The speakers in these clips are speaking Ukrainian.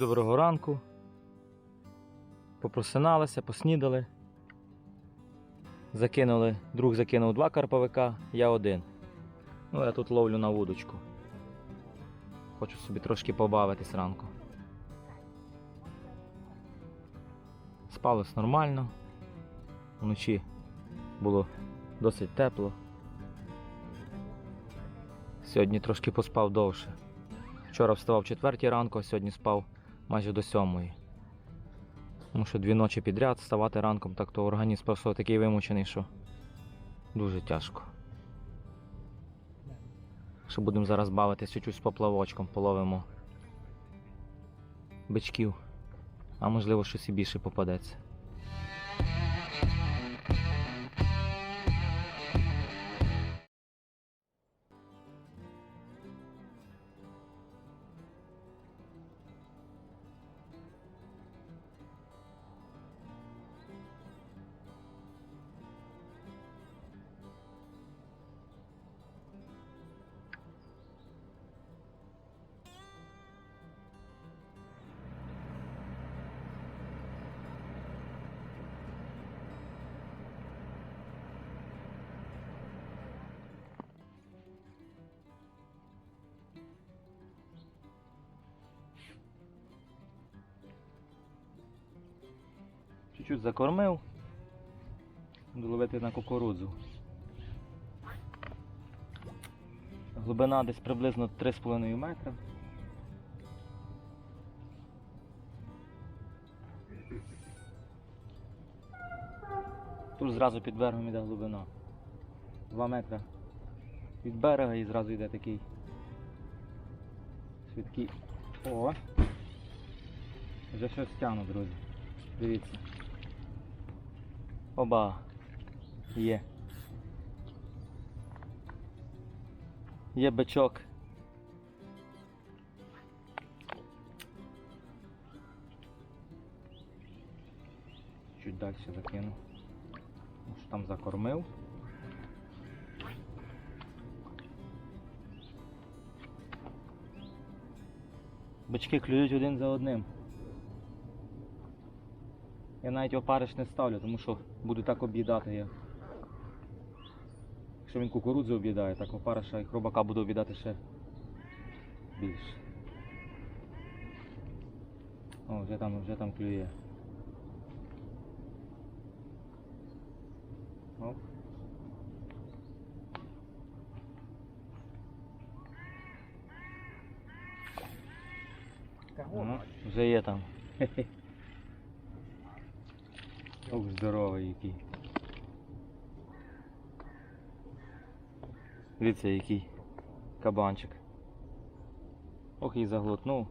доброго ранку. Попросиналися, поснідали. Закинули, друг закинув два карповика, я один. Ну, я тут ловлю на вудочку. Хочу собі трошки побавитись ранку. Спалось нормально. Вночі було досить тепло. Сьогодні трошки поспав довше. Вчора вставав 4 ранку, а сьогодні спав майже до сьомої. Тому що дві ночі підряд вставати ранком, так то організм просто такий вимучений, що дуже тяжко. Що будемо зараз бавитися чуть-чуть поплавочком, половимо бичків, а можливо щось і більше попадеться. Чуть-чуть закормив. Буду ловити на кукурудзу. Глибина десь приблизно 3,5 метра. Тут зразу під берегом йде глибина. 2 метри від берега і зразу йде такий швидкий. О! Вже щось тягну, друзі. Дивіться. Оба. Є. Є бичок. Чуть далі закину. Може там закормив. Бички клюють один за одним. Я навіть опариш не ставлю, тому що буду так об'їдати я. Якщо він кукурудзу об'їдає, так опариша і хробака буду об'їдати ще більше. О, вже там, вже там клює. Оп. Ага, вже є там. Ох, здоровий який. Дивіться, який кабанчик. Ох і заглотнув.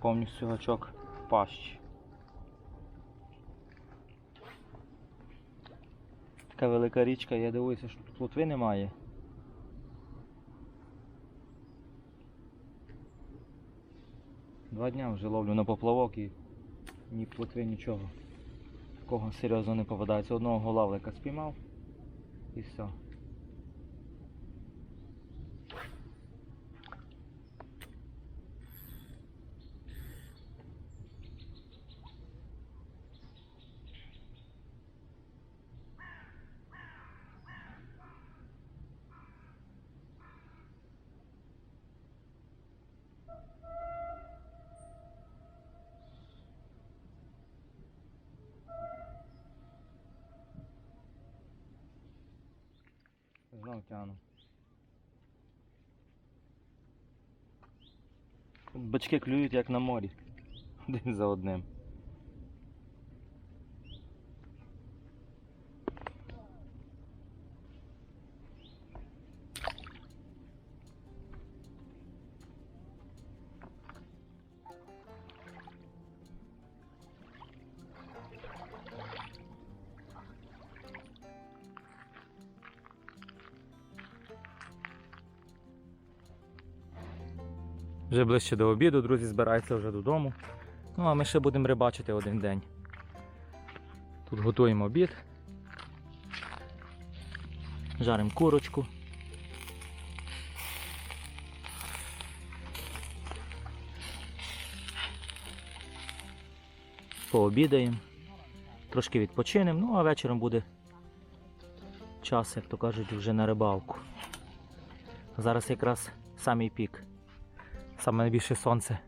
Повністю гачок в пащі. Така велика річка, я дивуюся, що тут плотви немає. Два дня вже ловлю на поплавок і ні плотви, нічого. Такого серйозно не попадається. Одного голавлика спіймав і все. Тяну. Бачки клюють як на морі. Один за одним. Вже ближче до обіду, друзі збираються вже додому. Ну а ми ще будемо рибачити один день. Тут готуємо обід. Жаримо курочку. Пообідаємо, трошки відпочинемо, ну а вечором буде час, як то кажуть, вже на рибалку. Зараз якраз самий пік. Саме найбільше сонце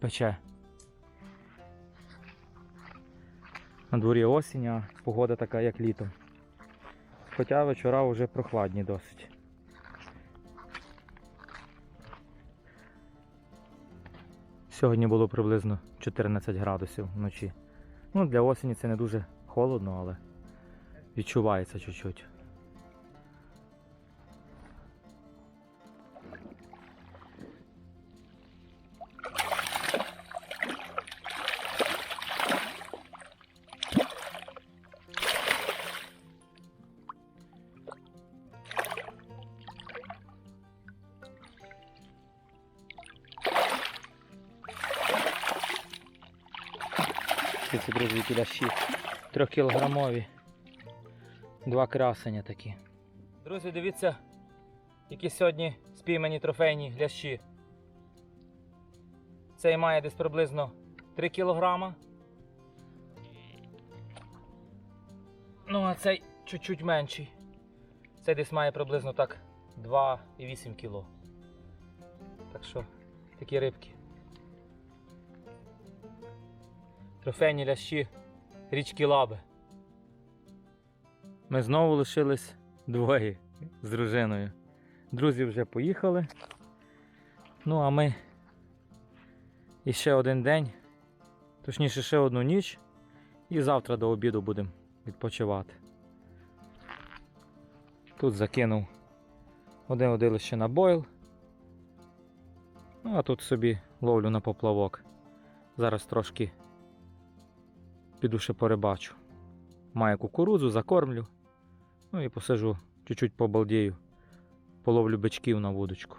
пече. На дворі осінь, а погода така, як літом. Хоча вечора вже прохладні досить. Сьогодні було приблизно 14 градусів вночі. Ну, для осені це не дуже холодно, але відчувається чуть-чуть. Ці друзі, які лящі. Трьохкілограмові. Два красення такі. Друзі, дивіться, які сьогодні спіймані трофейні лящі. Цей має десь приблизно 3 кілограма. Ну, а цей чуть-чуть менший. Цей десь має приблизно так 2,8 кіло. Так що такі рибки. Трофейні лящі річки Лаби. Ми знову лишились двоє з дружиною. Друзі вже поїхали. Ну, а ми іще один день, точніше ще одну ніч, і завтра до обіду будемо відпочивати. Тут закинув один водилище на бойл. Ну, а тут собі ловлю на поплавок. Зараз трошки піду ще порибачу. Маю кукурудзу, закормлю. Ну і посижу, чуть-чуть побалдію. Половлю бичків на вудочку.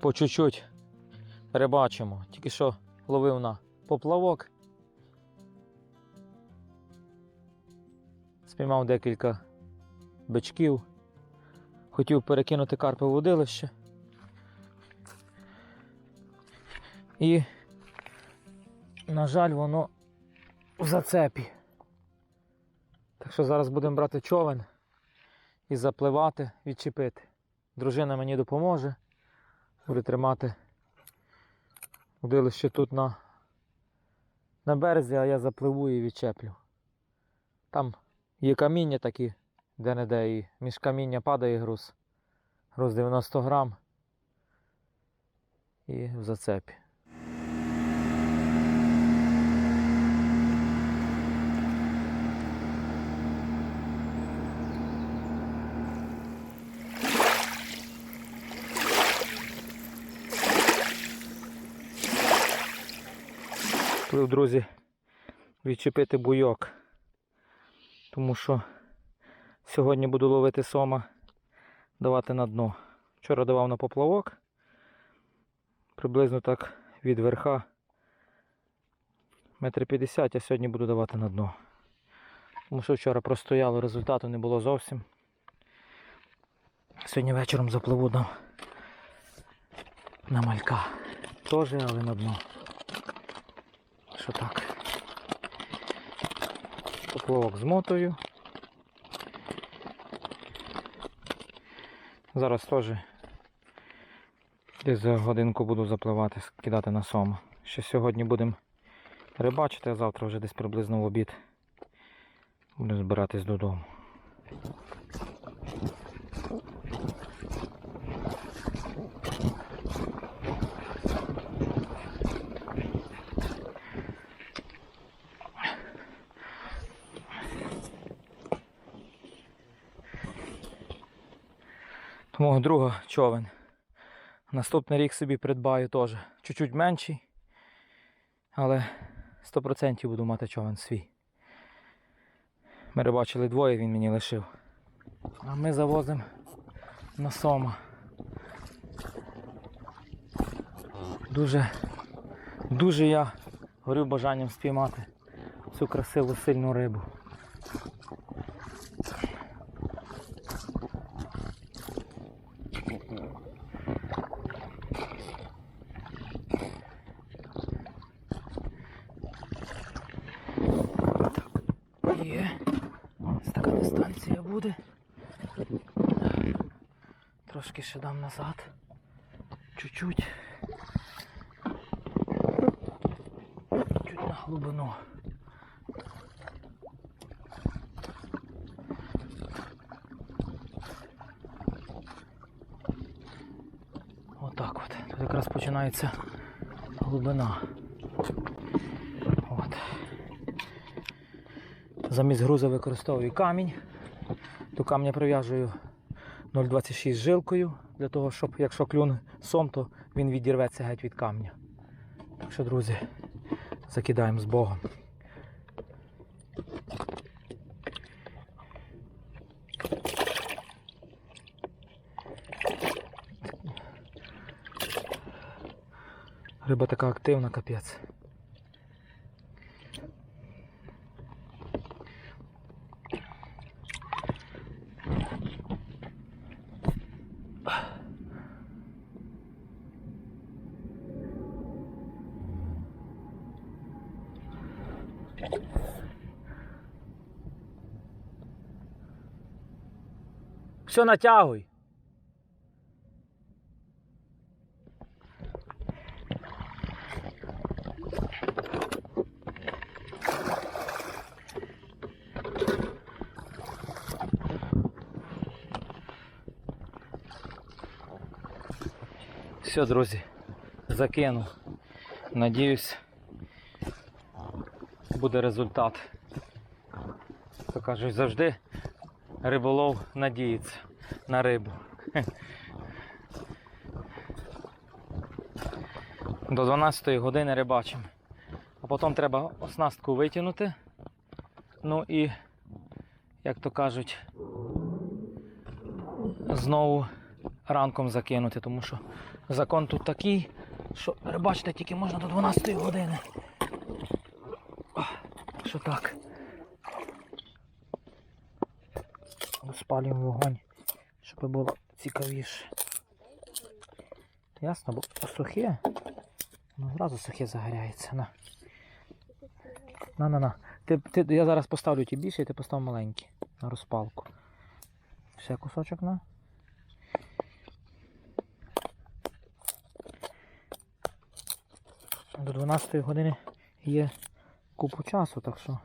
По чуть-чуть рибачимо. Тільки що ловив на поплавок. Спіймав декілька бичків. Хотів перекинути карпи в водилище. І, на жаль, воно в зацепі. Так що зараз будемо брати човен і запливати, відчепити. Дружина мені допоможе. Буде тримати удилище тут на, на березі, а я запливу і відчеплю. Там є каміння такі, де-не-де, і між каміння падає груз. Груз 90 грам. І в зацепі. Плив, друзі, відчепити буйок. Тому що сьогодні буду ловити сома, давати на дно. Вчора давав на поплавок. Приблизно так від верха. Метр п'ятдесят, а сьогодні буду давати на дно. Тому що вчора простояло, результату не було зовсім. Сьогодні вечором запливу на, на малька. Теж, але на дно. Що так. Поплавок змотую. Зараз теж десь за годинку буду запливати, кидати на сома. Ще сьогодні будемо рибачити, а завтра вже десь приблизно в обід буду збиратись додому. Мого друга човен. Наступний рік собі придбаю теж. Чуть-чуть менший. Але 100% буду мати човен свій. Ми рибачили двоє, він мені лишив. А ми завозимо на сома. Дуже, дуже я горю бажанням спіймати цю красиву сильну рибу. дистанція буде. Трошки ще дам назад. Чуть-чуть. Чуть на глибину. Отак от. Тут якраз починається глибина. От. Замість груза використовую камінь. До камня прив'яжую 0,26 жилкою, для того, щоб якщо клюне сом, то він відірветься геть від камня. Так що, друзі, закидаємо з Богом. Риба така активна, капець. Все натягуй. Все, друзі, закинув. Надіюсь, буде результат. То кажуть, завжди риболов надіється на рибу. До 12 години рибачимо. А потім треба оснастку витягнути. Ну і, як то кажуть, знову ранком закинути, тому що закон тут такий, що рибачити тільки можна до 12 години. Що так. Спалюємо вогонь, щоб було цікавіше. Ясно, бо сухе, ну зразу сухе загоряється. На. На, на, на. Ти, ти, я зараз поставлю ті більше, і ти постав маленький на розпалку. Все, кусочок на. До 12 години є купу часу, так що.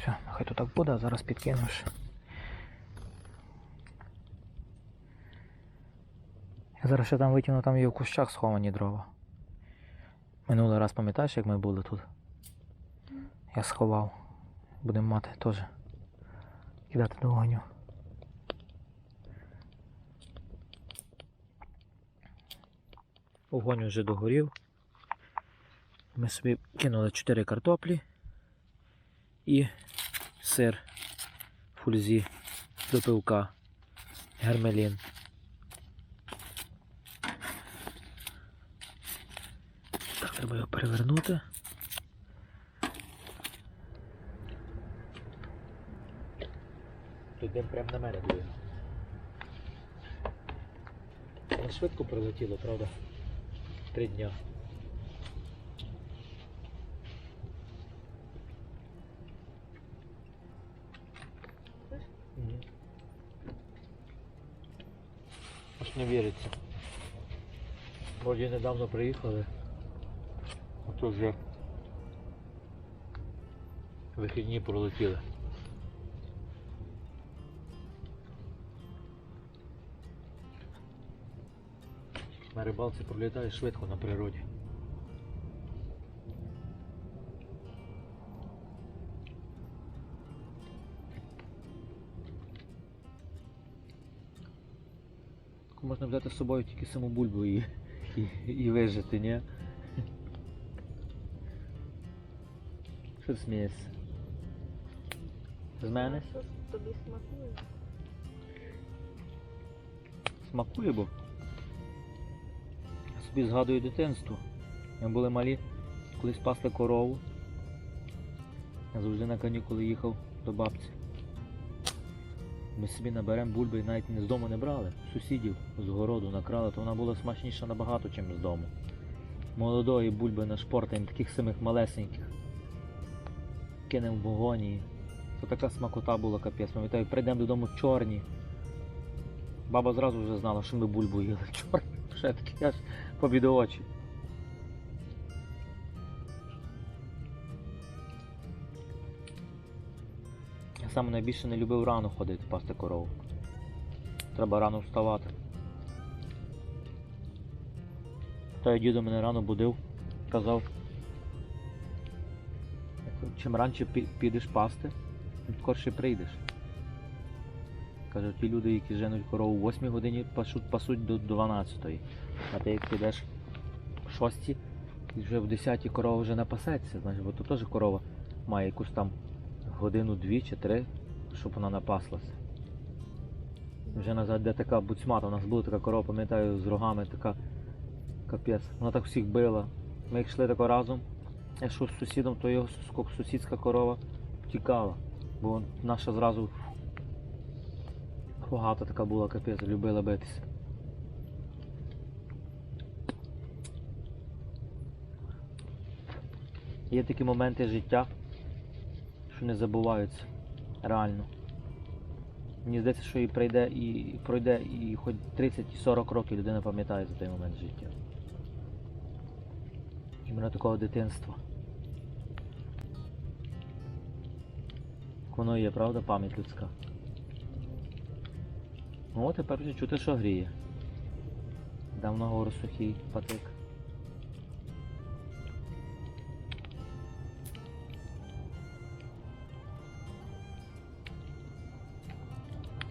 Все, хай то так буде, а зараз підкинеш. Я зараз ще там витягну, там є в кущах сховані дрова. Минулий раз пам'ятаєш, як ми були тут? Я сховав. Будемо мати теж. Кидати до вогню. Огонь вже догорів. Ми собі кинули 4 картоплі і сир фульзі до пивка. Гермелін. Так, треба його перевернути. Тут дим прямо на мене буде. Але швидко прилетіло, правда? Три дня. Аж не віриться. Вроді недавно приїхали. Вже вихідні пролетіли. На рибалці пролітає швидко на природі. Можна взяти з собою тільки саму бульбу і, і, і вижити, ні? Ти смієшся? З мене? Що тобі смакує? Смакує, бо я собі згадую дитинство. Ми були малі, колись пасли корову. Я завжди на канікули їхав до бабці. Ми собі наберемо бульби і навіть не з дому не брали. Сусідів з городу накрали, то вона була смачніша набагато, ніж з дому. Молодої бульби на шпортаємо, таких самих малесеньких. Кинемо в вогонь і то така смакота була капець. Пам'ятаю, прийдемо додому чорні. Баба зразу вже знала, що ми бульбу їли. Чорні, ще такі аж побіди очі. Я саме найбільше не любив рано ходити пасти корову. Треба рано вставати. Та й дідо мене рано будив, казав. Чим раніше підеш пасти, тим скорше прийдеш. Каже, ті люди, які женуть корову в 8 годині, пасуть, пасуть до 12. -ї. А ти як підеш в 6, і вже в 10 корова вже напасеться, значить, бо то теж корова має якусь там годину, дві чи три, щоб вона напаслася. Вже назад, де така буцьмата, у нас була така корова, пам'ятаю, з рогами така капець. Вона так всіх била. Ми йшли тако разом. Я йшов з сусідом, то його сусідська корова втікала. Бо наша зразу багато така була капець, любила битися. Є такі моменти життя, що не забуваються. Реально. Мені здається, що і прийде, і пройде і хоч 30 і 40 років людина пам'ятає за той момент життя. Іменно такого дитинства. Воно є, правда, пам'ять людська. Ну от тепер вже чути, що гріє. Давно гору сухий патик.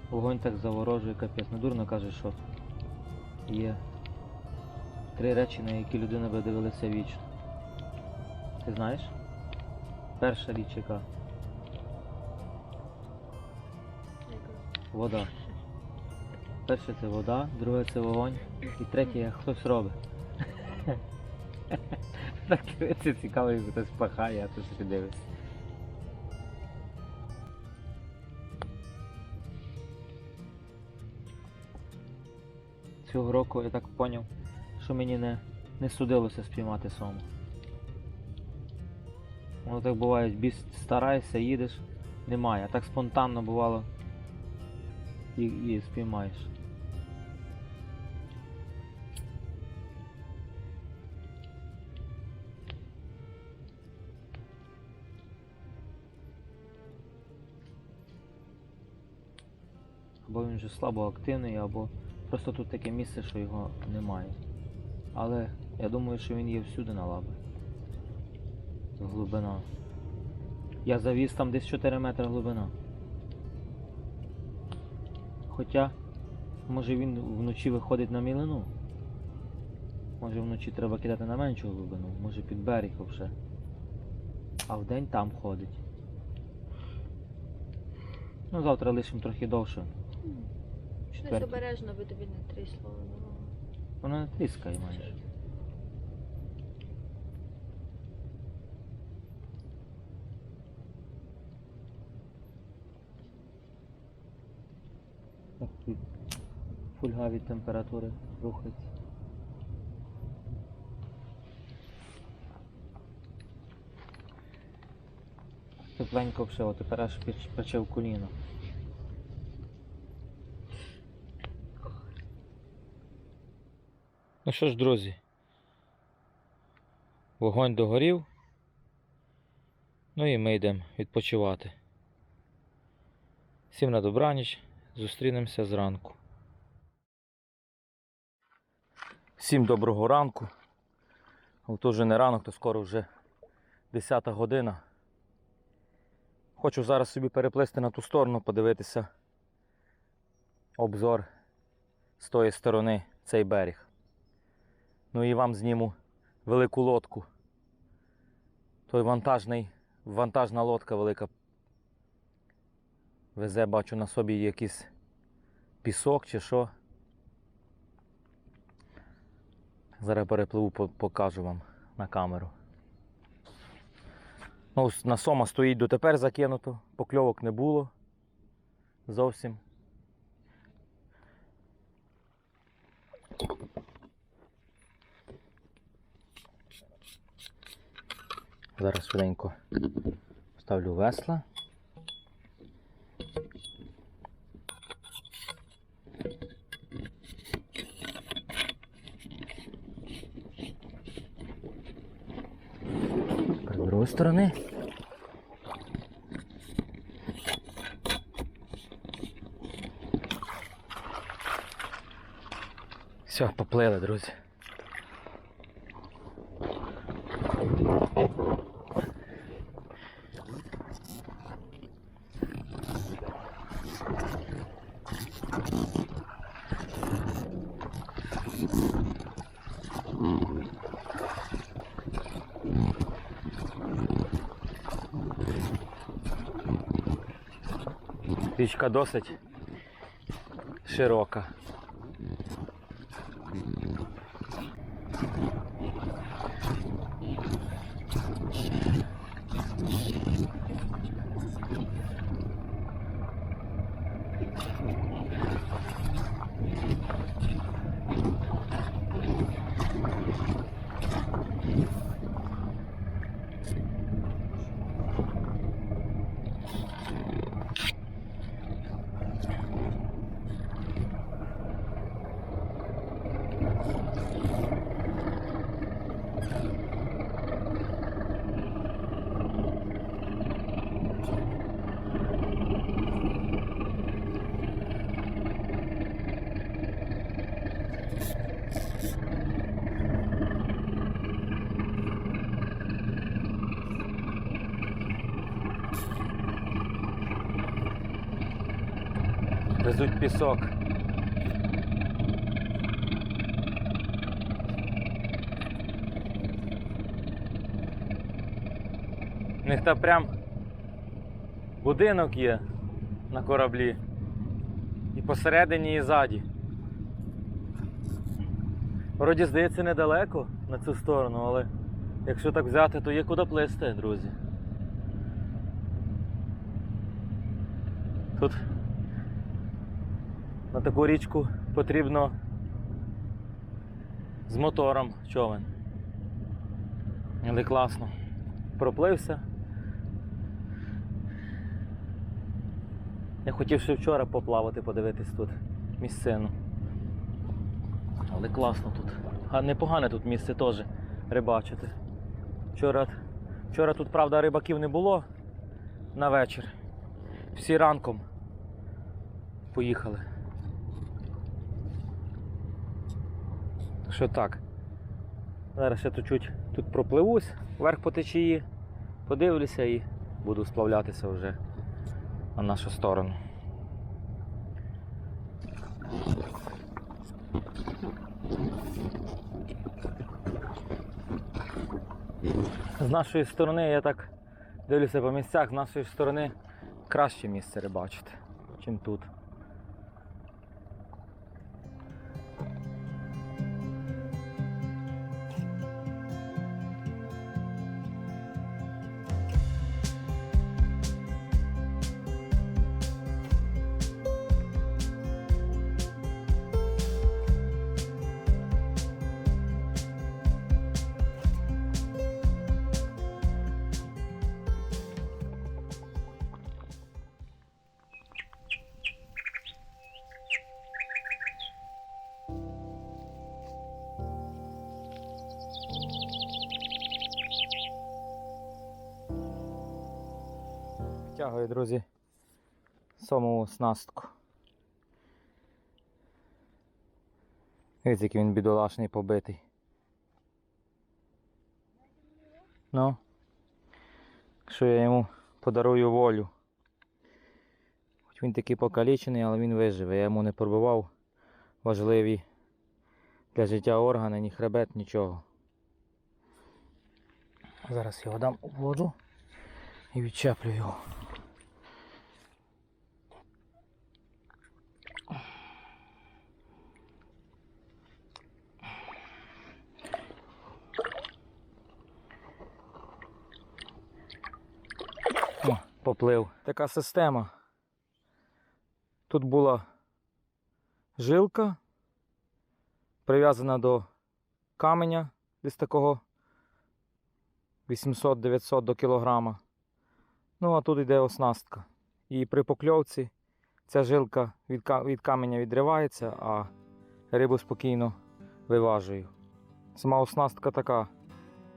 Вогонь так заворожує, капець. Недурно каже, що є три речі, на які людина би дивилася вічно. Ти знаєш? Перша річ яка? Вода. Перше це вода, друге це вогонь, і третє хтось робить. Так дивиться цікаво, як хтось пахає, а ти собі дивишся. Цього року я так поняв, що мені не, не судилося спіймати сому. Воно так буває, біс стараєшся, їдеш, немає. А так спонтанно бувало і, і спіймаєш. Або він вже слабо активний, або просто тут таке місце, що його немає. Але я думаю, що він є всюди на лаби. Глибина. Я завіз там десь 4 метри глибина. Хоча, може він вночі виходить на мілину. Може вночі треба кидати на меншу глибину, може під берег вже. А вдень там ходить. Ну завтра лишимо трохи довше. Четвертий. обережно би тобі не трісло. ну. Воно не тріскає майже. Так тут фольга від температури рухається. Тепленько от тепер аж печ- коліно. Ну що ж, друзі, вогонь догорів. Ну і ми йдемо відпочивати. Всім на добраніч, зустрінемося зранку. Всім доброго ранку. То вже не ранок, то скоро вже 10 година. Хочу зараз собі переплисти на ту сторону, подивитися обзор з тої сторони цей берег. Ну і вам зніму велику лодку. Той вантажний, вантажна лодка велика. Везе, бачу на собі якийсь пісок чи що. Зараз перепливу, покажу вам на камеру. Ну, на сома стоїть дотепер закинуто, покльовок не було зовсім. Зараз швиденько ставлю весла. Тепер з другої сторони. Все, поплили, друзі. Річка досить широка. Везуть пісок. У них там прям будинок є на кораблі. І посередині, і ззаді. Вроді здається недалеко на цю сторону, але якщо так взяти, то є куди плисти, друзі. Тут на таку річку потрібно з мотором човен. Але класно. Проплився. Я хотів ще вчора поплавати, подивитись тут місцину. Але класно тут. А непогане тут місце теж рибачити. Вчора, вчора тут, правда, рибаків не було на вечір. Всі ранком поїхали. Що так. Зараз ще чуть тут пропливусь, вверх по течії, подивлюся і буду сплавлятися вже на нашу сторону. Нашої сторони, я так дивлюся по місцях, з нашої сторони краще місце рибачити, ніж тут. Втягую, друзі, саму снастку. Дивіться, який він бідолашний побитий. Ну, що я йому подарую волю. Хоч він такий покалічений, але він виживе. Я йому не пробивав важливі для життя органи, ні хребет, нічого. Зараз його дам у воду і відчеплю його. Поплив. Така система. Тут була жилка, прив'язана до каменя, десь такого 800-900 до кілограма. Ну, а тут йде оснастка. І при покльовці ця жилка від, каменя відривається, а рибу спокійно виважую. Сама оснастка така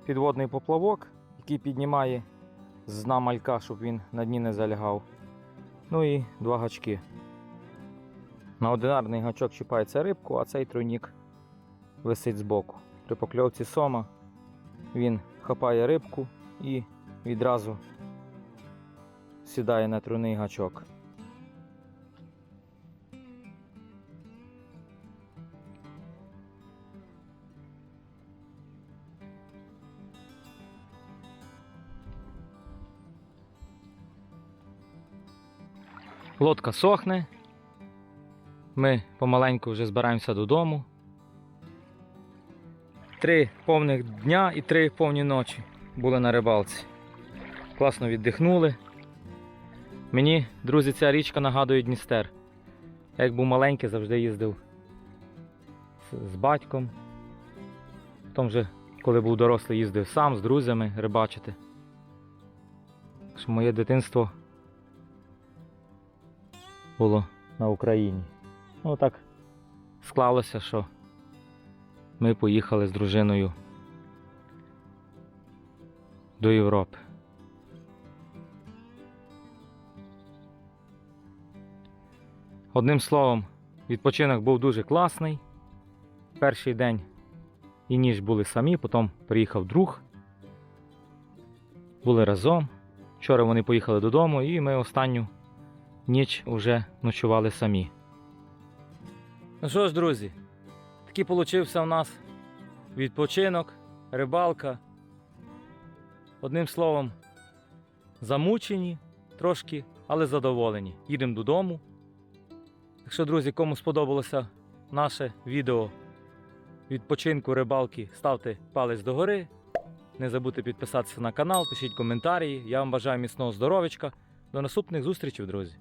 підводний поплавок, який піднімає з дна малька, щоб він на дні не залягав. Ну і два гачки. На одинарний гачок чіпається рибку, а цей тройнік висить збоку. При покльовці сома він хапає рибку і відразу сідає на труний гачок. Лодка сохне. Ми помаленьку вже збираємося додому. Три повних дня і три повні ночі були на рибалці. Класно віддихнули. Мені, друзі, ця річка нагадує Дністер. Я як був маленький, завжди їздив з, батьком. Потім вже, коли був дорослий, їздив сам з друзями рибачити. Що моє дитинство було на Україні. Ну так склалося, що ми поїхали з дружиною до Європи. Одним словом, відпочинок був дуже класний. Перший день і ніч були самі, потім приїхав друг. Були разом. Вчора вони поїхали додому, і ми останню ніч уже ночували самі. Ну що ж, друзі, такий получився у нас відпочинок, рибалка. Одним словом, замучені трошки, але задоволені. Їдемо додому. Якщо, друзі, кому сподобалося наше відео відпочинку рибалки, ставте палець догори. Не забудьте підписатися на канал, пишіть коментарі. Я вам бажаю міцного здоров'ячка. До наступних зустрічей, друзі!